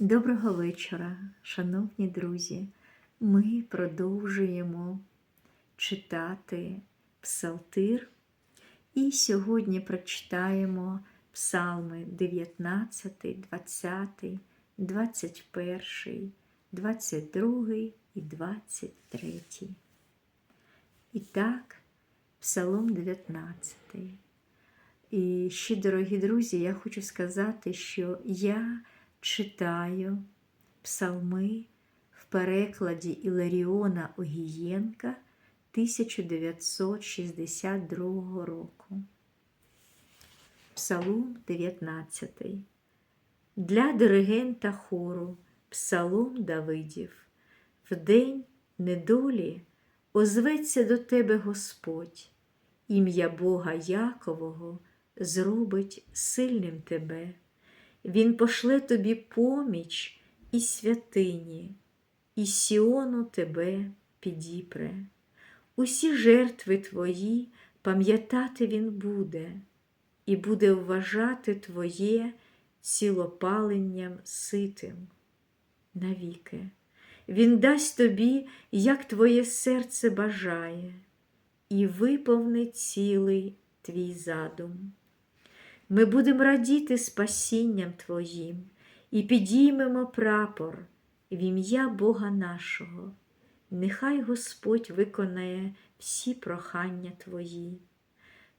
Доброго вечора, шановні друзі. Ми продовжуємо читати Псалтир. І сьогодні прочитаємо Псалми 19, 20, 21, 22 і 23. І так, Псалом 19. І ще, дорогі друзі, я хочу сказати, що я читаю псалми в перекладі Іларіона Огієнка 1962 року. Псалом 19. Для диригента хору Псалом Давидів. В день недолі озветься до тебе Господь, ім'я Бога Якового зробить сильним тебе. Він пошле тобі поміч і святині, і Сіону тебе підіпре. Усі жертви твої пам'ятати він буде, і буде вважати твоє цілопаленням ситим. Навіки. Він дасть тобі, як твоє серце бажає, і виповнить цілий твій задум. Ми будемо радіти спасінням Твоїм і підіймемо прапор в ім'я Бога нашого. Нехай Господь виконає всі прохання Твої.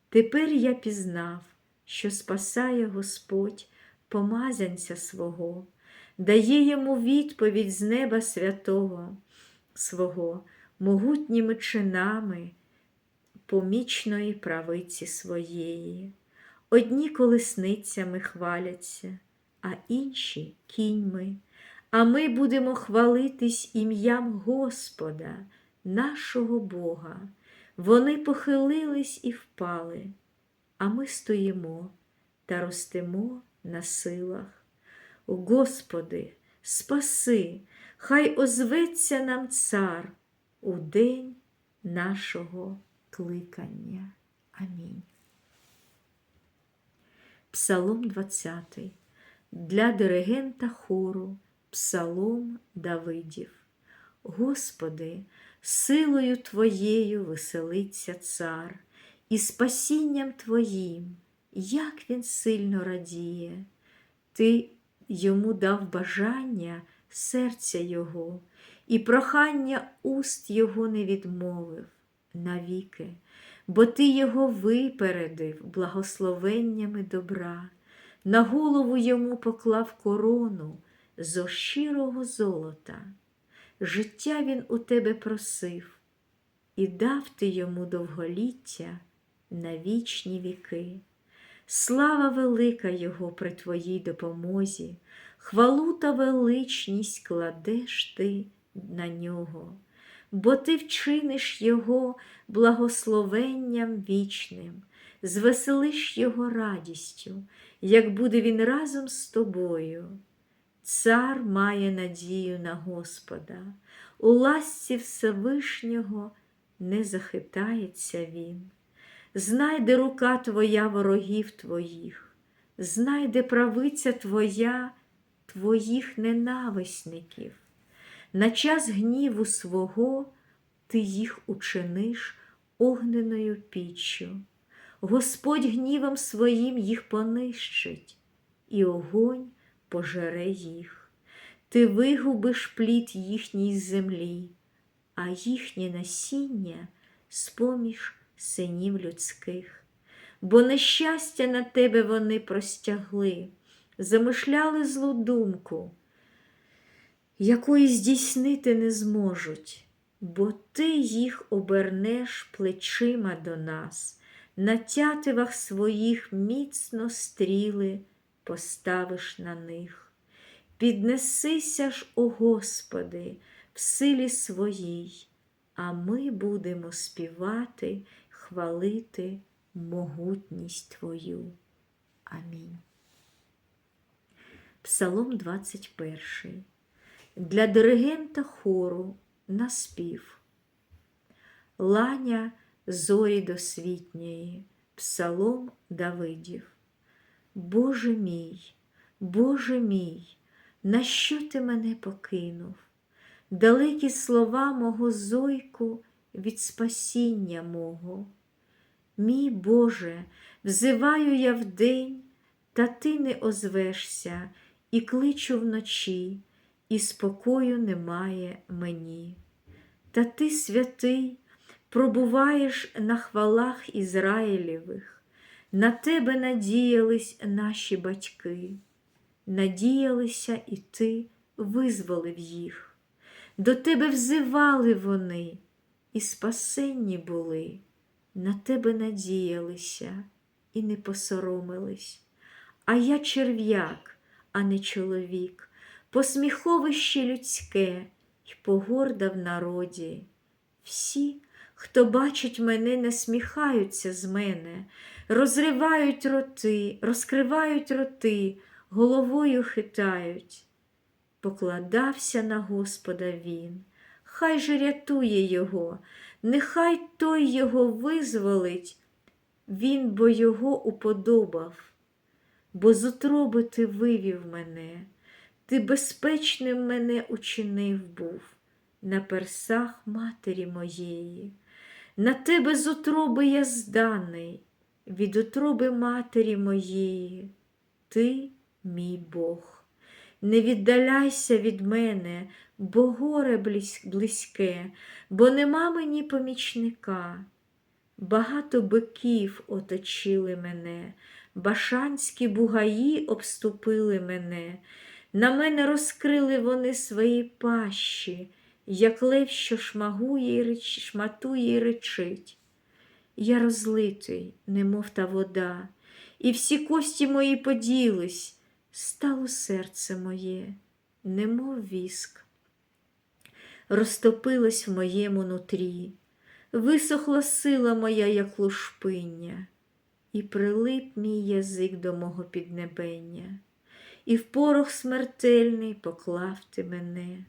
Тепер я пізнав, що спасає Господь помазанця свого, дає йому відповідь з неба святого свого, могутніми чинами помічної правиці своєї. Одні колесницями хваляться, а інші кіньми, а ми будемо хвалитись ім'ям Господа, нашого Бога. Вони похилились і впали, а ми стоїмо та ростемо на силах. Господи, спаси, хай озветься нам цар у день нашого кликання. Амінь. Псалом 20. Для диригента хору Псалом Давидів. Господи, силою Твоєю веселиться цар, і спасінням Твоїм, як він сильно радіє, Ти йому дав бажання серця Його, і прохання уст Його не відмовив навіки бо ти його випередив благословеннями добра, на голову йому поклав корону зо щирого золота. Життя він у тебе просив, і дав ти йому довголіття на вічні віки. Слава велика Його при твоїй допомозі, хвалу та величність кладеш ти на нього бо ти вчиниш Його благословенням вічним, звеселиш Його радістю, як буде Він разом з тобою. Цар має надію на Господа, у ласці Всевишнього не захитається він. Знайде рука твоя ворогів твоїх, знайде правиця твоя твоїх ненависників на час гніву свого ти їх учиниш огненою піччю. Господь гнівом своїм їх понищить, і огонь пожере їх. Ти вигубиш плід їхній землі, а їхнє насіння споміж синів людських. Бо нещастя на тебе вони простягли, замишляли злу думку якої здійснити не зможуть, бо ти їх обернеш плечима до нас, на тятивах своїх міцно стріли поставиш на них. Піднесися ж, о Господи, в силі своїй, а ми будемо співати, хвалити могутність Твою. Амінь. Псалом 21 для диригента хору на спів. Ланя зорі досвітньої, Псалом Давидів. Боже мій, Боже мій, на що ти мене покинув? Далекі слова мого зойку від спасіння мого. Мій Боже, взиваю я вдень, та ти не озвешся, і кличу вночі, і спокою немає мені. Та ти, святий, пробуваєш на хвалах Ізраїлєвих, на тебе надіялись наші батьки, надіялися, і ти визволив їх. До тебе взивали вони, і спасенні були, на тебе надіялися і не посоромились. А я черв'як, а не чоловік, посміховище людське й погорда в народі. Всі, хто бачить мене, насміхаються з мене, розривають роти, розкривають роти, головою хитають. Покладався на Господа він, хай же рятує його, нехай той його визволить, він бо його уподобав, бо з утроби ти вивів мене, ти безпечним мене учинив був на персах матері моєї. На тебе з утроби я зданий, від утроби матері моєї, ти мій Бог. Не віддаляйся від мене, бо горе близьке, бо нема мені помічника. Багато биків оточили мене, башанські бугаї обступили мене, на мене розкрили вони свої пащі, як лев, що шмагує й рич, шматує й речить. Я розлитий, немов та вода, і всі кості мої поділись, стало серце моє, немов віск. Розтопилось в моєму нутрі, висохла сила моя, як лушпиння, і прилип мій язик до мого піднебення, і в порох смертельний поклав ти мене,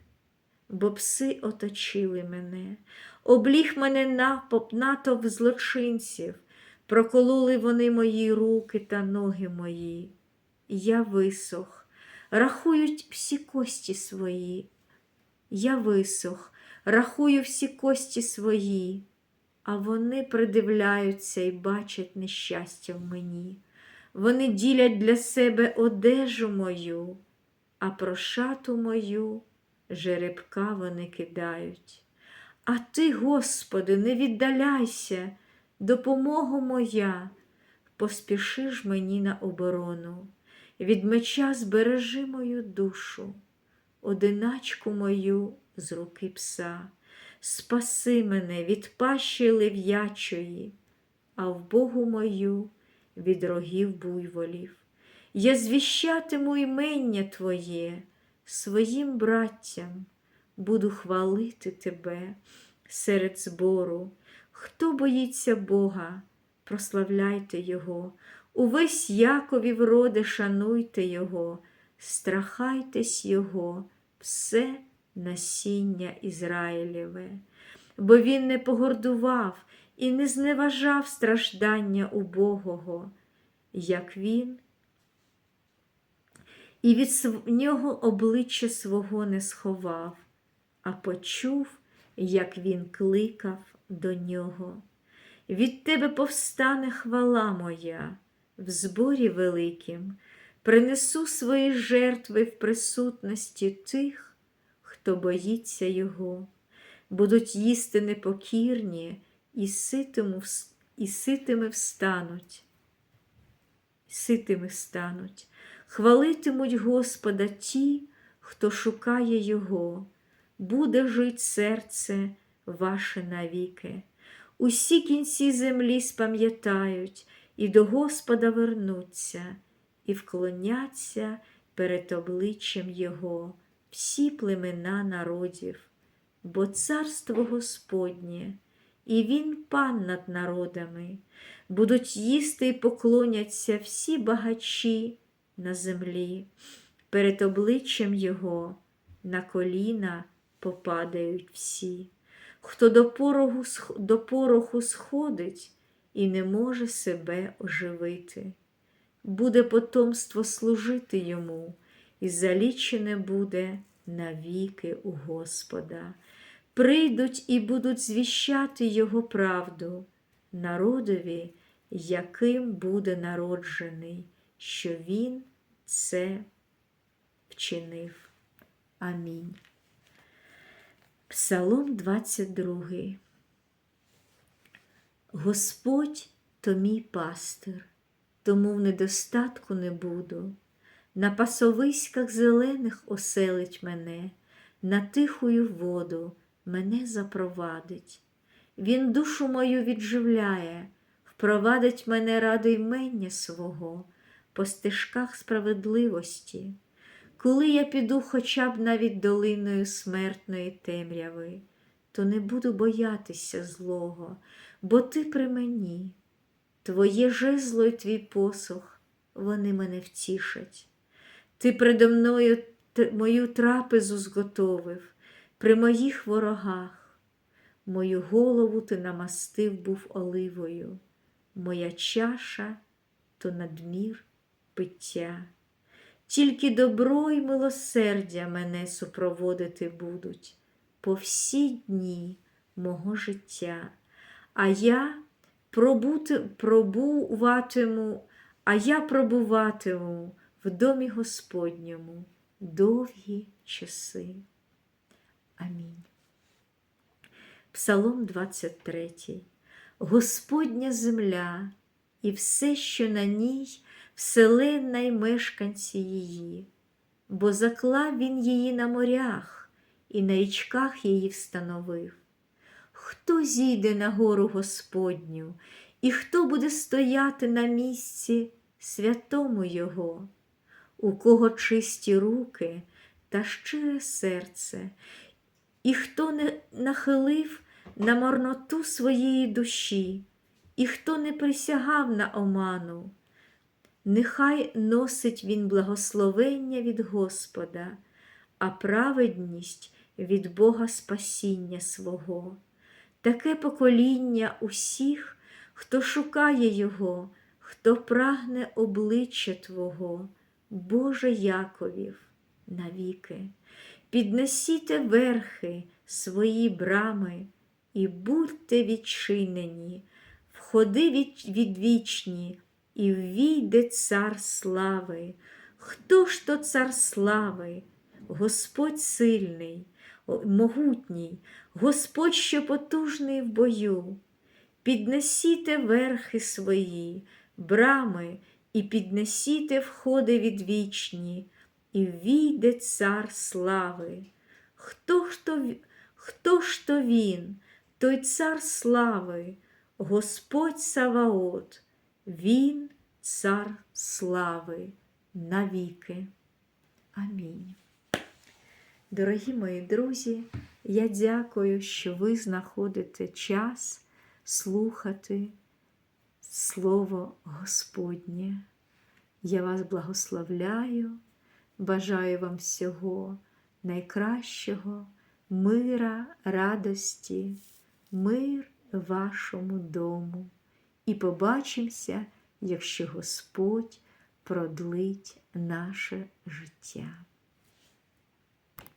бо пси оточили мене, обліг мене напоп, натовп злочинців, прокололи вони мої руки та ноги мої. Я висох, рахують всі кості свої. Я висох, рахую всі кості свої, а вони придивляються і бачать нещастя в мені. Вони ділять для себе одежу мою, а про шату мою жеребка вони кидають. А ти, Господи, не віддаляйся, допомога моя, поспіши ж мені на оборону. Від меча збережи мою душу, одиначку мою з руки пса, спаси мене від пащі лев'ячої, а в Богу мою від рогів буйволів. Я звіщатиму імення Твоє своїм браттям, буду хвалити Тебе серед збору. Хто боїться Бога, прославляйте Його. Увесь Яковів роде, шануйте Його, страхайтесь Його, все насіння Ізраїлєве, бо Він не погордував і не зневажав страждання убогого, як він, і від нього обличчя свого не сховав, а почув, як він кликав до нього. Від тебе повстане хвала моя в зборі великим, принесу свої жертви в присутності тих, хто боїться Його, будуть їсти непокірні і ситиму, і ситими встануть, ситими стануть, хвалитимуть Господа ті, хто шукає Його, буде жить серце ваше навіки. Усі кінці землі спам'ятають і до Господа вернуться, і вклоняться перед обличчям Його всі племена народів, бо царство Господнє, і Він пан над народами, будуть їсти і поклоняться всі багачі на землі, перед обличчям Його на коліна попадають всі. Хто до пороху, до пороху сходить і не може себе оживити, буде потомство служити йому, і залічене буде навіки у Господа. Прийдуть і будуть звіщати Його правду народові, яким буде народжений, що Він це вчинив. Амінь. Псалом 22. Господь то мій пастир, тому в недостатку не буду. На пасовиськах зелених оселить мене, на тихую воду мене запровадить. Він душу мою відживляє, впровадить мене ради ймення свого по стежках справедливості. Коли я піду хоча б навіть долиною смертної темряви, то не буду боятися злого, бо ти при мені. Твоє жезло й твій посох, вони мене втішать. Ти предо мною мою трапезу зготовив при моїх ворогах. Мою голову ти намастив був оливою, моя чаша то надмір пиття. Тільки добро й милосердя мене супроводити будуть по всі дні мого життя, а я пробути, пробуватиму, а я пробуватиму в домі Господньому довгі часи. Амінь. Псалом 23. Господня земля і все, що на ній, вселенна й мешканці її, бо заклав він її на морях і на річках її встановив. Хто зійде на гору Господню, і хто буде стояти на місці святому Його, у кого чисті руки та щире серце, і хто не нахилив на марноту своєї душі, і хто не присягав на оману, нехай носить він благословення від Господа, а праведність від Бога спасіння свого. Таке покоління усіх, хто шукає Його, хто прагне обличчя Твого, Боже Яковів, навіки. Піднесіте верхи свої брами і будьте відчинені, входи від, відвічні, і ввійде цар слави. Хто ж то цар слави? Господь сильний, могутній, Господь що потужний в бою. Піднесіте верхи свої, брами, і піднесіте входи відвічні, і війде цар слави. Хто ж то, хто ж то він, той цар слави, Господь Саваот, він цар слави навіки. Амінь. Дорогі мої друзі, я дякую, що ви знаходите час слухати Слово Господнє. Я вас благословляю, бажаю вам всього найкращого, мира, радості, мир вашому дому. І побачимося, якщо Господь продлить наше життя.